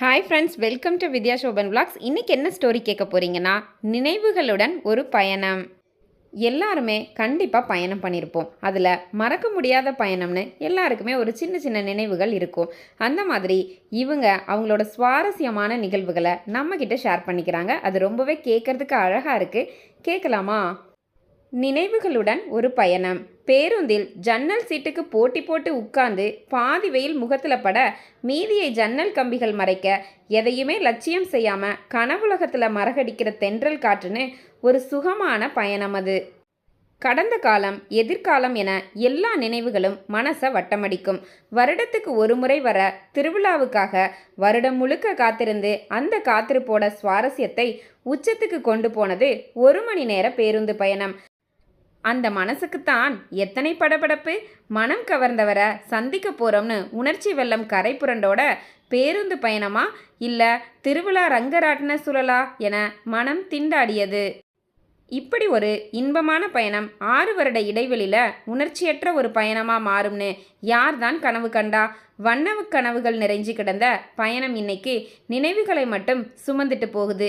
Hi friends welcome to Vidya Soban vlogs இன்னைக்கு என்ன story கேட்க போகிறீங்கன்னா நினைவுகளுடன் ஒரு பயணம். எல்லாருமே கண்டிப்பாக பயணம் பண்ணியிருப்போம் அதில் மறக்க முடியாத பயணம்னு எல்லாருக்குமே ஒரு சின்ன சின்ன நினைவுகள் இருக்கும். அந்த மாதிரி இவங்க அவங்களோட சுவாரஸ்யமான நிகழ்வுகளை நம்மக்கிட்ட ஷேர் பண்ணிக்கிறாங்க. அது ரொம்பவே கேட்குறதுக்கு அழகாக இருக்குது கேட்கலாமா? நினைவுகளுடன் ஒரு பயணம். பேருந்தில் ஜன்னல் சீட்டுக்கு போட்டி போட்டு உட்கார்ந்து பாதி வெயில் முகத்தில் பட மீதியை ஜன்னல் கம்பிகள் மறைக்க எதையுமே லட்சியம் செய்யாமல் கனவுலகத்தில் மரகடிக்கிற தென்றல் காற்றுன்னு ஒரு சுகமான பயணம் அது. கடந்த காலம் எதிர்காலம் என எல்லா நினைவுகளும் மனசை வட்டமடிக்கும். வருடத்துக்கு ஒரு முறை வர திருவிழாவுக்காக வருடம் முழுக்க காத்திருந்து அந்த காத்திருப்போட சுவாரஸ்யத்தை உச்சத்துக்கு கொண்டு போனது ஒரு மணி நேர பேருந்து பயணம். அந்த மனசுக்குத்தான் எத்தனை படபடப்பு. மனம் கவர்ந்தவரை சந்திக்க போகிறோம்னு உணர்ச்சி வெள்ளம் கரை புரண்டோட பேருந்து பயணமா? இல்லை திருவிழா ரங்கராட்டின சுழலா என மனம் திண்டாடியது. இப்படி ஒரு இன்பமான பயணம் ஆறு வருட இடைவெளியில் உணர்ச்சியற்ற ஒரு பயணமாக மாறும்னு யார் தான் கனவு கண்டா? வண்ணவு கனவுகள் நிறைஞ்சு கிடந்த பயணம் இன்னைக்கு நினைவுகளை மட்டும் சுமந்துட்டு போகுது.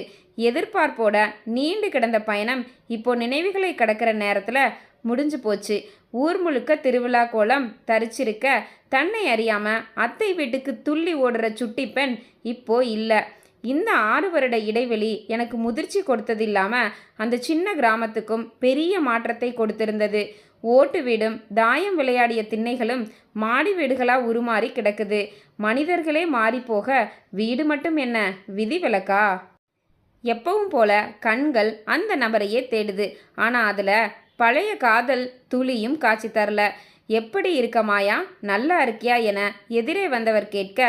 எதிர்பார்ப்போட நீண்டு கிடந்த பயணம் இப்போ நினைவுகளை கடக்கிற நேரத்தில் முடிஞ்சு போச்சு. ஊர் முழுக்க திருவிழா கோலம் தரிச்சிருக்க தன்னை அறியாமல் அத்தை வீட்டுக்கு துள்ளி ஓடுற சுட்டி பெண் இப்போ இல்லை. இந்த ஆறு வருட இடைவெளி எனக்கு முதிர்ச்சி கொடுத்தது இல்லாமல் அந்த சின்ன கிராமத்துக்கும் பெரிய மாற்றத்தை கொடுத்திருந்தது. ஓட்டு வீடும் தாயம் விளையாடிய திண்ணைகளும் மாடி வீடுகளாக உருமாறி கிடக்குது. மனிதர்களே மாறிப்போக வீடு மட்டும் என்ன? விதி விலக்கா எப்பவும் போல கண்கள் அந்த நபரையே தேடுது. ஆனால் அதில் பழைய காதல் துளியும் காட்சி தரல. எப்படி இருக்க மாயா? நல்லா இருக்கியா? என எதிரே வந்தவர் கேட்க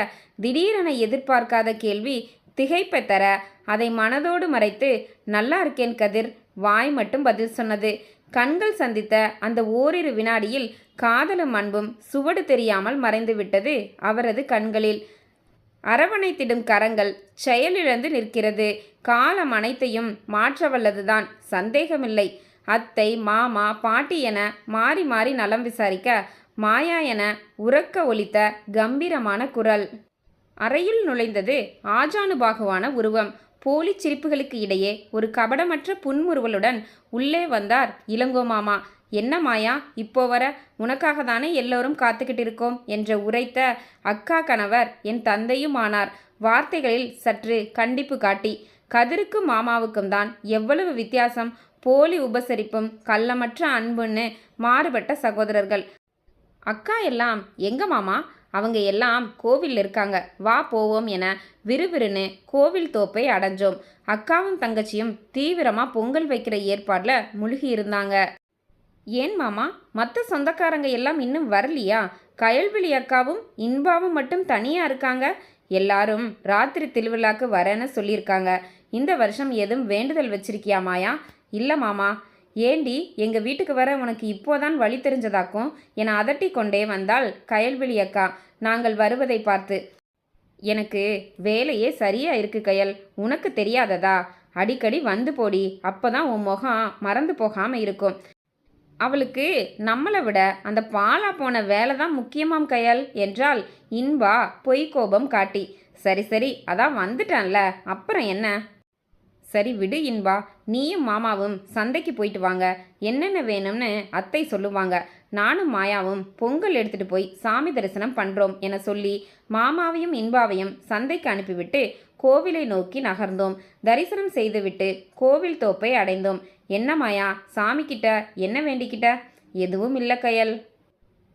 திடீரென எதிர்பார்க்காத கேள்வி திகைப்பை தர அதை மனதோடு மறைத்து நல்லா இருக்கேன் கதிர் வாய் மட்டும் பதில் சொன்னது. கண்கள் சந்தித்த அந்த ஓரிரு வினாடியில் காதலும் அன்பும் சுவடு தெரியாமல் மறைந்து விட்டது அவரது கண்களில். அரவணைத்திடும் கரங்கள் செயலிழந்து நிற்கிறது. காலம் அனைத்தையும் மாற்றவல்லதுதான் சந்தேகமில்லை. அத்தை மாமா பாட்டி என மாறி மாறி நலம் விசாரிக்க மாயா என உறக்க ஒலித்த கம்பீரமான குரல். அறையில் நுழைந்தது ஆஜானுபாகுவான உருவம். போலி சிரிப்புகளுக்கு இடையே ஒரு கபடமற்ற புன்முறுவலுடன் உள்ளே வந்தார். இளங்கோ மாமா என்ன மாயா? இப்போ வர உனக்காக தானே எல்லோரும் காத்துக்கிட்டு இருக்கோம் என்று உரைத்த அக்கா கணவர் என் தந்தையும் ஆனார் வார்த்தைகளில் சற்று கண்டிப்பு காட்டி கதிருக்கும் மாமாவுக்கும் தான் எவ்வளவு வித்தியாசம். போலி உபசரிப்பும் கள்ளமற்ற அன்புன்னு மாறுபட்ட சகோதரர்கள். அக்கா எல்லாம் எங்க மாமா? அவங்க எல்லாம் கோவில் இருக்காங்க. வா போவோம் என விறுவிறுன்னு கோவில் தோப்பை அடைஞ்சோம். அக்காவும் தங்கச்சியும் தீவிரமாக பொங்கல் வைக்கிற ஏற்பாடில் முழுகி இருந்தாங்க. ஏன் மாமா? மற்ற சொந்தக்காரங்க எல்லாம் இன்னும் வரலையா? கயல்விழி அக்காவும் இன்பாவும் மட்டும் தனியாக இருக்காங்க? எல்லாரும் ராத்திரி திருவிழாக்கு வரேன்னு சொல்லியிருக்காங்க. இந்த வருஷம் எதுவும் வேண்டுதல் வச்சிருக்கியா மாயா? இல்லை மாமா. ஏண்டி எங்கள் வீட்டுக்கு வர உனக்கு இப்போதான் வழி தெரிஞ்சதாக்கும்? என அதட்டி கொண்டே வந்தால் கயல்விழி அக்கா. நாங்கள் வருவதை பார்த்து எனக்கு வேலையே சரியா இருக்கு கயல் உனக்கு தெரியாததா? அடிக்கடி வந்து போடி அப்பதான் உன் முகம் மறந்து போகாம இருக்கும். அவளுக்கு நம்மளை விட அந்த பாலா போன வேலை தான் முக்கியமாம் கயல் என்றால் இன்பா பொய் கோபம் காட்டி. சரி சரி அதான் வந்துட்டான்ல அப்புறம் என்ன? சரி விடு இன்பா நீயும் மாமாவும் சந்தைக்கு போயிட்டு வாங்க. என்னென்ன வேணும்னு அத்தை சொல்லுவாங்க. நானும் மாயாவும் பொங்கல் எடுத்துட்டு போய் சாமி தரிசனம் பண்ணுறோம் என சொல்லி மாமாவையும் இன்பாவையும் சந்தைக்கு அனுப்பிவிட்டு கோவிலை நோக்கி நகர்ந்தோம். தரிசனம் செய்துவிட்டு கோவில் தோப்பை அடைந்தோம். என்ன மாயா சாமி கிட்ட என்ன வேண்டிக்கிட்ட? எதுவும் இல்லை கயல்.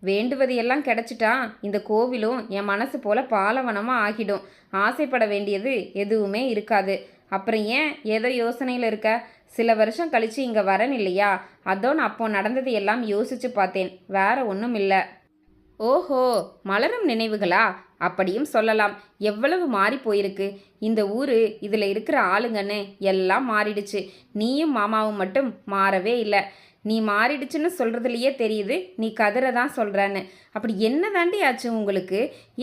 வேண்டுவது எல்லாம் கிடச்சிட்டா இந்த கோவிலும் என் மனசு போல பாலவனமாக ஆகிடும். ஆசைப்பட வேண்டியது எதுவுமே இருக்காது. அப்புறம் ஏன் ஏதோ யோசனையில் இருக்க? சில வருஷம் கழிச்சு இங்கே வரேன் இல்லையா? அதோ நான் அப்போ நடந்தது எல்லாம் யோசிச்சு பார்த்தேன். வேற ஒன்றும் இல்லை. ஓஹோ மலரும் நினைவுகளா? அப்படியும் சொல்லலாம். எவ்வளவு மாறி போயிருக்கு. இந்த ஊர் இதில் இருக்கிற ஆளுங்கன்னு எல்லாம் மாறிடுச்சு. நீயும் மாமாவும் மட்டும் மாறவே இல்லை. நீ மாறிடுச்சுன்னு சொல்கிறதுலையே தெரியுது. நீ கதிரை தான் சொல்கிறன்னு அப்படி என்ன தாண்டி ஆச்சு உங்களுக்கு?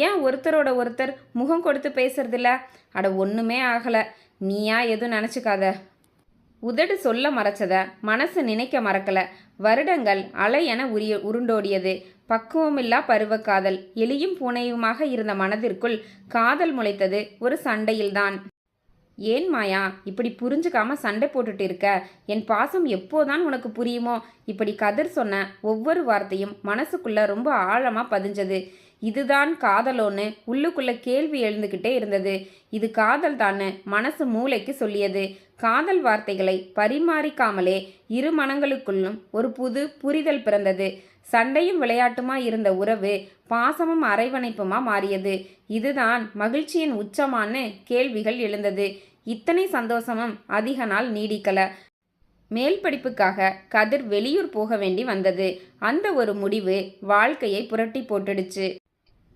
ஏன் ஒருத்தரோட ஒருத்தர் முகம் கொடுத்து பேசுறதில்ல? அட ஒன்றுமே ஆகலை. நீயா எதுவும் நினச்சிக்காத. உதடு சொல்ல மறைச்சத மனசு நினைக்க மறக்கல. வருடங்கள் அலை என உரிய உருண்டோடியது. பக்குவமில்லா பருவக்காதல். எலியும் பூனையுமாக இருந்த மனதிற்குள் காதல் முளைத்தது ஒரு சண்டையில்தான். ஏன் மாயா இப்படி புரிஞ்சுக்காம சண்டை போட்டுட்டு இருக்க? என் பாசம் எப்போதான் உனக்கு புரியுமோ? இப்படி கதிர் சொன்ன ஒவ்வொரு வார்த்தையும் மனசுக்குள்ள ரொம்ப ஆழமா பதிஞ்சது. இதுதான் காதலோன்னு உள்ளுக்குள்ள கேள்வி எழுந்துக்கிட்டே இருந்தது. இது காதல் தான்னு மனசு மூளைக்கு சொல்லியது. காதல் வார்த்தைகளை பரிமாறிக்காமலே இரு மனங்களுக்குள்ளும் ஒரு புது புரிதல் பிறந்தது. சண்டையும் விளையாட்டுமா இருந்த உறவு பாசமும் அரைவணைப்புமா மாறியது. இதுதான் மகிழ்ச்சியின் உச்சமான்னு கேள்விகள் எழுந்தது. இத்தனை சந்தோஷமும் அதிக நாள் நீடிக்கல. மேல் படிப்புக்காக கதிர் வெளியூர் போக வேண்டி வந்தது. அந்த ஒரு முடிவு வாழ்க்கையை புரட்டி போட்டுடுச்சு.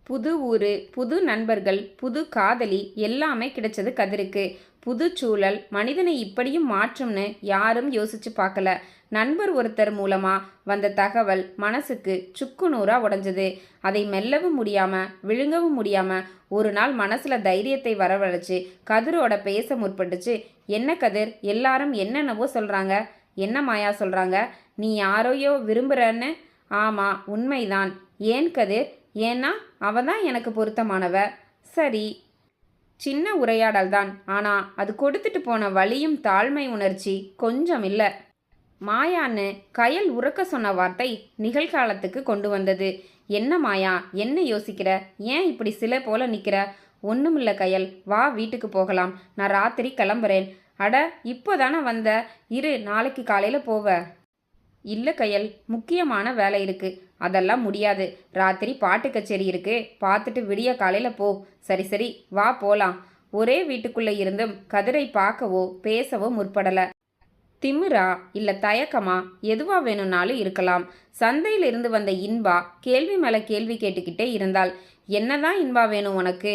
புது ஊர் புது நண்பர்கள் புது காதலி எல்லாமே கிடைச்சது கதிருக்கு. புது சூழல் மனிதனை இப்படியும் மாற்றும்னு யாரும் யோசிச்சு பார்க்கல. நண்பர் ஒருத்தர் மூலமாக வந்த தகவல் மனசுக்கு சுக்குநூறா உடைஞ்சது. அதை மெல்லவும் முடியாமல் விழுங்கவும் முடியாமல் ஒரு நாள் மனசில் தைரியத்தை வரவழைச்சு கதிரோட பேச முற்பட்டுச்சு. என்ன கதிர்? எல்லாரும் என்னென்னவோ சொல்கிறாங்க என்ன மாயா சொல்கிறாங்க நீ யாரையோ விரும்புகிறன்னு ஆமாம் உண்மைதான். ஏன் கதிர்? ஏன்னா அவ தான் எனக்கு பொருத்தமானவ. சரி. சின்ன உரையாடல் தான் ஆனால் அது கொடுத்துட்டு போன வழியும் தாழ்மை உணர்ச்சி கொஞ்சம் இல்லை. மாயான்னு கயல் உறக்க சொன்ன வார்த்தை நிகழ்காலத்துக்கு கொண்டு வந்தது. என்ன மாயா? என்ன யோசிக்கிற? ஏன் இப்படி சிலை போல நிற்கிற ஒன்றுமில்ல கயல். வா வீட்டுக்கு போகலாம். நான் ராத்திரி கிளம்புறேன். அட இப்போதானே வந்த? இரு நாளைக்கு காலையில் போவ. இல்லை கையல் முக்கியமான வேலை இருக்கு. அதெல்லாம் முடியாது. ராத்திரி பாட்டு கச்சேரி இருக்கு. பார்த்துட்டு விடிய காலையில் போ. சரி சரி வா போலாம். ஒரே வீட்டுக்குள்ளே இருந்தும் கதிரை பார்க்கவோ பேசவோ முற்படலை. திமிரா இல்ல தயக்கமா? எதுவா வேணும்னாலும் இருக்கலாம். சந்தையில் இருந்து வந்த இன்பா கேள்வி மேல கேள்வி கேட்டுக்கிட்டே இருந்தாள். என்னதான் இன்பா வேணும் உனக்கு?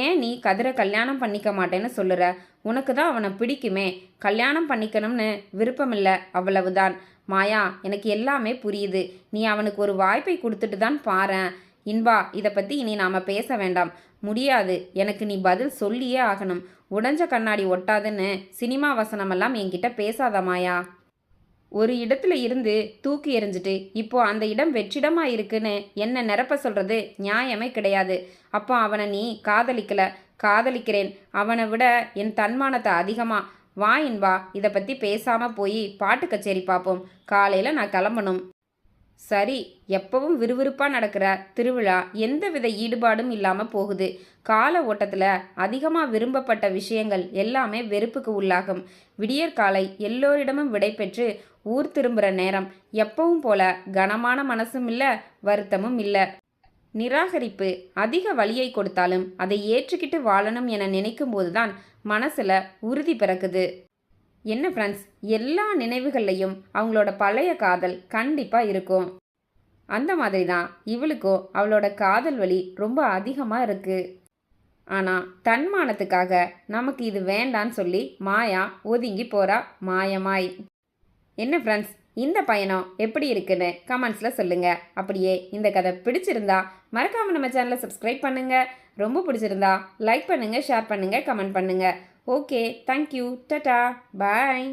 ஏன் நீ கதிரை கல்யாணம் பண்ணிக்க மாட்டேன்னு சொல்லுற? உனக்கு தான் அவனை பிடிக்குமே. கல்யாணம் பண்ணிக்கணும்னு விருப்பமில்லை அவ்வளவுதான். மாயா எனக்கு எல்லாமே புரியுது. நீ அவனுக்கு ஒரு வாய்ப்பை கொடுத்துட்டு தான் பாறேன். இன்பா இதை பற்றி இனி நாம் பேச வேண்டாம். முடியாது. எனக்கு நீ பதில் சொல்லியே ஆகணும். உடஞ்ச கண்ணாடி ஒட்டாதுன்னு சினிமா வசனமெல்லாம் என்கிட்ட பேசாத மாயா. ஒரு இடத்துல இருந்து தூக்கி எறிஞ்சிட்டு இப்போ அந்த இடம் வெற்றிடமா இருக்குன்னு என்ன நிரப்ப சொல்றது நியாயமே கிடையாது. அப்போ அவனை நீ காதலிக்கல. காதலிக்கிறேன். அவனை விட என் தன்மானத்தை அதிகமாக வா இன்பா இதை பற்றி பேசாமல் போய் பாட்டு கச்சேரி பார்ப்போம் காலையில் நான் கிளம்பணும். சரி எப்பவும் விறுவிறுப்பாக நடக்கிற திருவிழா எந்தவித ஈடுபாடும் இல்லாமல் போகுது. கால ஓட்டத்தில் அதிகமாக விரும்பப்பட்ட விஷயங்கள் எல்லாமே வெறுப்புக்கு உள்ளாகும். விடியற்காலை எல்லோரிடமும் விடைபெற்று ஊர் திரும்புகிற நேரம். எப்பவும் போல கனமான மனசும் இல்லை வருத்தமும் இல்லை. நிராகரிப்பு அதிக வழியை கொடுத்தாலும் அதை ஏற்றுக்கிட்டு வாழணும் என நினைக்கும் போதுதான் மனசில் உறுதி பிறக்குது. என்ன ஃப்ரெண்ட்ஸ் எல்லா நினைவுகள்லையும் அவங்களோட பழைய காதல் கண்டிப்பாக இருக்கும். அந்த மாதிரி தான் இவளுக்கோ அவளோட காதல் வலி ரொம்ப அதிகமாக இருக்குது ஆனால் தன்மானத்துக்காக நமக்கு இது வேண்டான்னு சொல்லி மாயா ஒதுங்கி போகிறா மாயமாய். என்ன ஃப்ரெண்ட்ஸ் இந்த பயணம் எப்படி இருக்குன்னு கமெண்ட்ஸில் சொல்லுங்கள் அப்படியே இந்த கதை பிடிச்சிருந்தா மறக்காமல் நம்ம சேனலை சப்ஸ்கிரைப் பண்ணுங்கள் ரொம்ப பிடிச்சிருந்தா லைக் பண்ணுங்கள் ஷேர் பண்ணுங்கள் கமெண்ட் பண்ணுங்கள் ஓகே தேங்க்யூ டட்டா பாய்